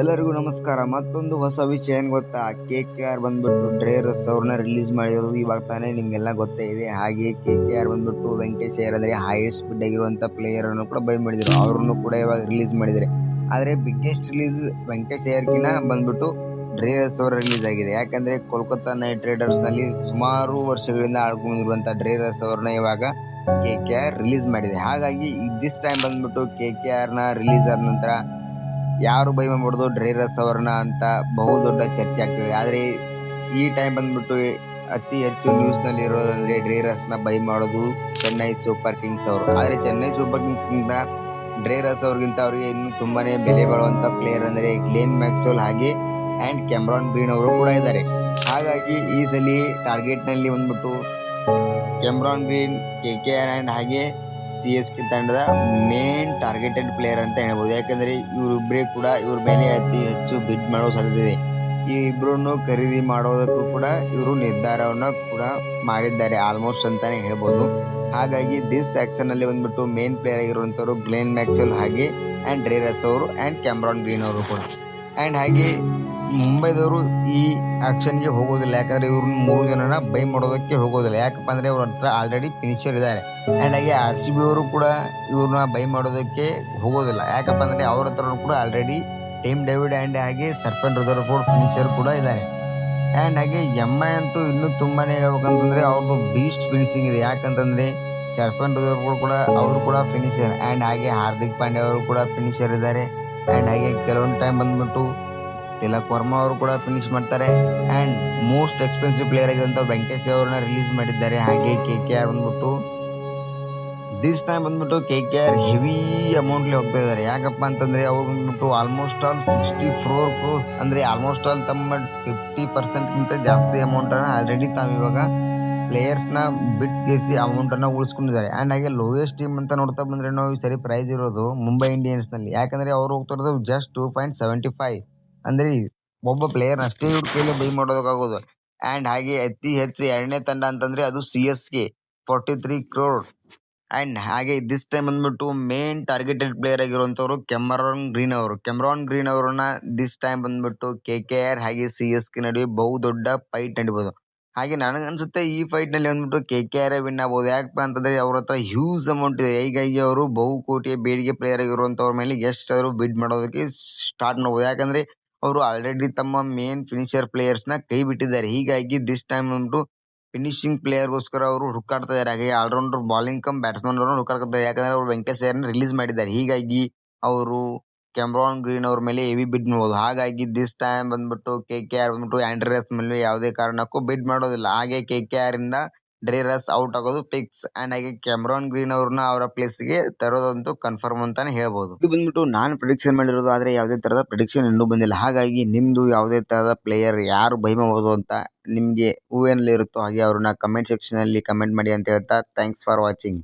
ಎಲ್ಲರಿಗೂ ನಮಸ್ಕಾರ. ಮತ್ತೊಂದು ಹೊಸ ವಿಷಯ ಏನು ಗೊತ್ತಾ? ಕೆ ಕೆ ಆರ್ ಬಂದ್ಬಿಟ್ಟು ಡ್ರೇರಸ್ ಅವ್ರನ್ನ ರಿಲೀಸ್ ಮಾಡಿರೋದು ಇವಾಗ ತಾನೇ ನಿಮಗೆಲ್ಲ ಗೊತ್ತೇ ಇದೆ. ಹಾಗೆ ಕೆ ಕೆ ಆರ್ ಬಂದ್ಬಿಟ್ಟು ವೆಂಕಟೇಶ್ ಅಯ್ಯರ್ ಅಂದರೆ ಹೈಯೆಸ್ಟ್ ಬಿಡ್ ಆಗಿರುವಂಥ ಪ್ಲೇಯರನ್ನು ಕೂಡ ಬೈ ಮಾಡಿದ್ರು. ಅವ್ರನ್ನು ಕೂಡ ಇವಾಗ ರಿಲೀಸ್ ಮಾಡಿದ್ದಾರೆ. ಆದರೆ ಬಿಗ್ಗೆಸ್ಟ್ ರಿಲೀಸ್ ವೆಂಕಟೇಶ್ ಅಯ್ಯರ್ಕಿನ ಬಂದ್ಬಿಟ್ಟು ಡ್ರೇರಸ್ ಅವರ ರಿಲೀಸ್ ಆಗಿದೆ. ಯಾಕಂದ್ರೆ ಕೋಲ್ಕತ್ತಾ ನೈಟ್ ರೈಡರ್ಸ್ನಲ್ಲಿ ಸುಮಾರು ವರ್ಷಗಳಿಂದ ಆಡ್ಕೊಂಡಿರುವಂಥ ಡ್ರೇರಸ್ ಅವ್ರನ್ನ ಇವಾಗ ಕೆ ಕೆ ಆರ್ ರಿಲೀಸ್ ಮಾಡಿದೆ. ಹಾಗಾಗಿ ದಿಸ್ ಟೈಮ್ ಬಂದ್ಬಿಟ್ಟು ಕೆ ಕೆ ಆರ್ನ ರಿಲೀಸ್ ಆದ ನಂತರ ಯಾರು ಬೈ ಮಾಡ್ಬೋದು ಡ್ರೈರಸ್ ಅವ್ರನ್ನ ಅಂತ ಬಹುದೊಡ್ಡ ಚರ್ಚೆ ಆಗ್ತಿದೆ. ಆದರೆ ಈ ಟೈಮ್ ಬಂದ್ಬಿಟ್ಟು ಅತಿ ಹೆಚ್ಚು ನ್ಯೂಸ್ನಲ್ಲಿ ಇರೋದಂದರೆ ಇರೋದಂದ್ರೆ ಡ್ರೈರಸ್ ಬೈ ಮಾಡೋದು ಚೆನ್ನೈ ಸೂಪರ್ ಕಿಂಗ್ಸ್ ಅವರು. ಆದರೆ ಚೆನ್ನೈ ಸೂಪರ್ ಕಿಂಗ್ಸ್ ಇಂದ ಡ್ರೈರಸ್ ಅವ್ರಿಗಿಂತ ಅವರಿಗೆ ಇನ್ನೂ ತುಂಬಾ ಬೆಲೆ ಬಾಳುವಂಥ ಪ್ಲೇಯರ್ ಅಂದರೆ ಗ್ಲೇನ್ ಮ್ಯಾಕ್ಸೋಲ್ ಹಾಗೆ ಆ್ಯಂಡ್ ಕ್ಯಾಮ್ರಾನ್ ಗ್ರೀನ್ ಅವರು ಕೂಡ ಇದ್ದಾರೆ. ಹಾಗಾಗಿ ಈ ಸಲ ಟಾರ್ಗೆಟ್ನಲ್ಲಿ ಬಂದ್ಬಿಟ್ಟು Cameron Green, K K R and ಹಾಗೆ ಸಿ ಎಸ್ ಕೆ ತಂಡದ ಮೇನ್ ಟಾರ್ಗೆಟೆಡ್ ಪ್ಲೇಯರ್ ಅಂತ ಹೇಳ್ಬೋದು. ಯಾಕಂದ್ರೆ ಇವರಿಬ್ಬರೇ ಕೂಡ ಇವ್ರ ಮೇಲೆ ಅತಿ ಹೆಚ್ಚು ಬಿಡ್ ಮಾಡೋ ಸಾಧ್ಯತೆ ಇದೆ. ಈ ಇಬ್ಬರನ್ನು ಖರೀದಿ ಮಾಡೋದಕ್ಕೂ ಕೂಡ ಇವರು ನಿರ್ಧಾರವನ್ನು ಕೂಡ ಮಾಡಿದ್ದಾರೆ. ಆಲ್ಮೋಸ್ಟ್ ಅಂತಾನೆ ಹೇಳ್ಬೋದು. ಹಾಗಾಗಿ ದಿಸ್ ಆಕ್ಷನ್ ಅಲ್ಲಿ ಬಂದ್ಬಿಟ್ಟು ಮೇನ್ ಪ್ಲೇಯರ್ ಆಗಿರುವಂತವರು ಗ್ಲೇನ್ ಮ್ಯಾಕ್ಸ್ವೆಲ್ ಹಾಗೆ ಆ್ಯಂಡ್ ರೇರಸ್ ಅವರು ಆ್ಯಂಡ್ ಕ್ಯಾಮ್ರಾನ್ ಗ್ರೀನ್ ಅವರು ಕೂಡ. ಆ್ಯಂಡ್ ಹಾಗೆ ಮುಂಬೈದವರು ಈ ಆಕ್ಷನ್ಗೆ ಹೋಗೋದಿಲ್ಲ. ಯಾಕಂದ್ರೆ ಇವ್ರನ್ನ ಮೂರು ಜನನ ಬೈ ಮಾಡೋದಕ್ಕೆ ಹೋಗೋದಿಲ್ಲ. ಯಾಕಪ್ಪ ಅಂದ್ರೆ ಅವ್ರ ಹತ್ರ ಆಲ್ರೆಡಿ ಫಿನಿಷರ್ ಇದ್ದಾರೆ ಆ್ಯಂಡ್ ಹಾಗೆ ಆರ್ ಸಿ ಬಿ ಅವರು ಕೂಡ ಇವ್ರನ್ನ ಬೈ ಮಾಡೋದಕ್ಕೆ ಹೋಗೋದಿಲ್ಲ. ಯಾಕಪ್ಪ ಅಂದ್ರೆ ಅವ್ರ ಹತ್ರ ಕೂಡ ಆಲ್ರೆಡಿ ಟೀಮ್ ಡೇವಿಡ್ ಆ್ಯಂಡ್ ಹಾಗೆ ಸರ್ಪನ್ ರುದರ್ಫೋರ್ಡ್ ಫಿನಿಷರ್ ಕೂಡ ಇದ್ದಾರೆ ಆ್ಯಂಡ್ ಹಾಗೆ ಎಂ ಐ ಅಂತೂ ಇನ್ನೂ ತುಂಬಾನೇ ಹೇಳ್ಬೇಕಂತಂದ್ರೆ ಅವ್ರದ್ದು ಬೀಸ್ಟ್ ಫಿನಿಶಿಂಗ್ ಇದೆ. ಯಾಕಂತಂದ್ರೆ ಸರ್ಪನ್ ರುದರ್ಫೋರ್ಡ್ ಕೂಡ ಅವರು ಕೂಡ ಫಿನಿಷರ್ ಆ್ಯಂಡ್ ಹಾಗೆ ಹಾರ್ದಿಕ್ ಪಾಂಡ್ಯ ಅವರು ಕೂಡ ಫಿನಿಷರ್ ಇದ್ದಾರೆ. ಆ್ಯಂಡ್ ಹಾಗೆ ಕೆಲವೊಂದು ಟೈಮ್ ಬಂದ್ಬಿಟ್ಟು ತಿಲಕ್ ವರ್ಮಾ ಅವರು ಕೂಡ ಫಿನಿಶ್ ಮಾಡ್ತಾರೆ. ಅಂಡ್ ಮೋಸ್ಟ್ ಎಕ್ಸ್ಪೆನ್ಸಿವ್ ಪ್ಲೇಯರ್ ಆಗಿದಂತ ವೆಂಕಟೇಶ್ ಅವ್ರನ್ನ ರಿಲೀಸ್ ಮಾಡಿದ್ದಾರೆ. ಹಾಗೆ ಕೆ ಕೆ ಆರ್ ಬಂದ್ಬಿಟ್ಟು. ದಿಸ್ ಟೈಮ್ ಬಂದ್ಬಿಟ್ಟು ಕೆ ಕೆ ಆರ್ ಹೆವಿ ಅಮೌಂಟ್ಲಿ ಹೋಗ್ತಾ ಇದ್ದಾರೆ. ಯಾಕಪ್ಪ ಅಂತಂದ್ರೆ ಅವ್ರು ಬಂದ್ಬಿಟ್ಟು almost all sixty four crores ಅಂದ್ರೆ ಆಲ್ಮೋಸ್ಟ್ ಆಲ್ ತಮ್ಮ ಫಿಫ್ಟಿ ಪರ್ಸೆಂಟ್ ಗಿಂತ ಜಾಸ್ತಿ ಅಮೌಂಟ್ ಅನ್ನ ಆಲ್ರೆಡಿ ತಾವು ಇವಾಗ ಪ್ಲೇಯರ್ಸ್ನ ಬಿಟ್ ಕೇಸಿ ಅಮೌಂಟ್ ಅನ್ನ ಉಳಿಸ್ಕೊಂಡಿದ್ದಾರೆ. ಅಂಡ್ ಹಾಗೆ ಲೋಯೆಸ್ಟ್ ಟೀಮ್ ಅಂತ ನೋಡ್ತಾ ಬಂದ್ರೆ ನಾವು ಸರಿ ಪ್ರೈಸ್ ಇರೋದು ಮುಂಬೈ ಇಂಡಿಯನ್ಸ್ನಲ್ಲಿ. ಯಾಕಂದ್ರೆ ಅವ್ರು ಹೋಗ್ತಿರೋದು just two point seventy five ಅಂದ್ರೆ ಒಬ್ಬ ಪ್ಲೇಯರ್ ಅಷ್ಟೇ ಇವ್ರ ಕೈಲಿ ಬೈ ಮಾಡೋದಕ್ಕಾಗೋದು. ಅಂಡ್ ಹಾಗೆ ಅತಿ ಹೆಚ್ಚು ಎರಡನೇ ತಂಡ ಅಂತಂದ್ರೆ ಅದು C S K forty three crore and ಹಾಗೆ ದಿಸ್ ಟೈಮ್ ಬಂದ್ಬಿಟ್ಟು ಮೇನ್ ಟಾರ್ಗೆಟೆಡ್ ಪ್ಲೇಯರ್ ಆಗಿರುವಂತವ್ರು ಕೆಮರಾನ್ ಗ್ರೀನ್ ಅವರು. ಕೆಮರಾನ್ ಗ್ರೀನ್ ಅವರನ್ನ ದಿಸ್ ಟೈಮ್ ಬಂದ್ಬಿಟ್ಟು ಕೆ ಕೆ ಆರ್ ಹಾಗೆ ಸಿ ಎಸ್ ಕೆ ನಡುವೆ ಬಹು ದೊಡ್ಡ ಫೈಟ್ ನಡಿಬಹುದು ಹಾಗೆ ನನಗೆ ಅನ್ಸುತ್ತೆ ಈ ಫೈಟ್ನಲ್ಲಿ ಬಂದ್ಬಿಟ್ಟು ಕೆ ಕೆ ಆರ್ ವಿನ್ ಆಗ್ಬೋದು. ಯಾಕಪ್ಪ ಅಂತಂದ್ರೆ ಅವ್ರ ಹತ್ರ ಹ್ಯೂಜ್ ಅಮೌಂಟ್ ಇದೆ. ಹೀಗಾಗಿ ಅವರು ಬಹು ಕೋಟಿಯ ಬೇಡಿಕೆ ಪ್ಲೇಯರ್ ಆಗಿರುವಂತವ್ರ ಮೇಲೆ ಎಷ್ಟಾದ್ರೂ ಬಿಡ್ ಮಾಡೋದಕ್ಕೆ ಸ್ಟಾರ್ಟ್ ಮಾಡ್ಬೋದು. ಯಾಕಂದ್ರೆ ಅವರು ಆಲ್ರೆಡಿ ತಮ್ಮ ಮೇನ್ ಫಿನಿಷರ್ ಪ್ಲೇಯರ್ಸ್ನ ಕೈ ಬಿಟ್ಟಿದ್ದಾರೆ. ಹೀಗಾಗಿ ದಿಸ್ ಟೈಮ್ ಬಂದ್ಬಿಟ್ಟು ಫಿನಿಶಿಂಗ್ ಪ್ಲೇಯರ್ ಗೋಸ್ಕರ ಅವರು ಹುಡುಕಾಡ್ತಾ ಇದ್ದಾರೆ. ಹಾಗೆ ಆಲ್ರೌಂಡರ್ ಬಾಲಿಂಗ್ ಕಮ್ ಬ್ಯಾಟ್ಸ್ಮನ್ ಅವರು ಹುಡುಕಾಡ್ತಾರೆ ಯಾಕಂದ್ರೆ ಅವರು ವೆಂಕಟೇಶ್ ಅಯ್ಯರ್ನ ರಿಲೀಸ್ ಮಾಡಿದ್ದಾರೆ. ಹೀಗಾಗಿ ಅವರು ಕ್ಯಾಮ್ರಾನ್ ಗ್ರೀನ್ ಅವ್ರ ಮೇಲೆ ಹೆವಿ ಬಿಡ್ ಮಾಡ್ಬೋದು. ಹಾಗಾಗಿ ದಿಸ್ ಟೈಮ್ ಬಂದ್ಬಿಟ್ಟು ಕೆ ಕೆ ಆರ್ ಬಂದ್ಬಿಟ್ಟು ಆಂಡ್ರಿಯಸ್ ಮೇಲೆ ಯಾವುದೇ ಕಾರಣಕ್ಕೂ ಬಿಡ್ ಮಾಡೋದಿಲ್ಲ. ಹಾಗೆ ಕೆ ಕೆ ಆರ್ ಇಂದ ಡ್ರೇರಸ್ ಔಟ್ ಆಗೋದು, ಪಿಕ್ಸ್ ಅಂಡ್ ಹಾಗೆ ಕ್ಯಾಮ್ರಾನ್ ಗ್ರೀನ್ ಅವ್ರನ್ನ ಅವರ ಪ್ಲೇಸ್ಗೆ ತರೋದಂತೂ ಕನ್ಫರ್ಮ್ ಅಂತಾನೆ ಹೇಳ್ಬೋದು. ಇದು ಬಂದ್ಬಿಟ್ಟು ನಾನು ಪ್ರಿಡಿಕ್ಷನ್ ಮಾಡಿರೋದು, ಆದ್ರೆ ಯಾವುದೇ ತರದ ಪ್ರಿಡಿಕ್ಷನ್ ಇನ್ನೂ ಬಂದಿಲ್ಲ. ಹಾಗಾಗಿ ನಿಮ್ದು ಯಾವುದೇ ತರದ ಪ್ಲೇಯರ್ ಯಾರು ಭಯಮಬಹುದು ಅಂತ ನಿಮ್ಗೆ ಹೂವೇನಲ್ಲಿ ಇರುತ್ತೋ ಹಾಗೆ ಅವ್ರನ್ನ ಕಮೆಂಟ್ ಸೆಕ್ಷನ್ ಅಲ್ಲಿ ಕಮೆಂಟ್ ಮಾಡಿ ಅಂತ ಹೇಳ್ತಾ ಥ್ಯಾಂಕ್ಸ್ ಫಾರ್ ವಾಚಿಂಗ್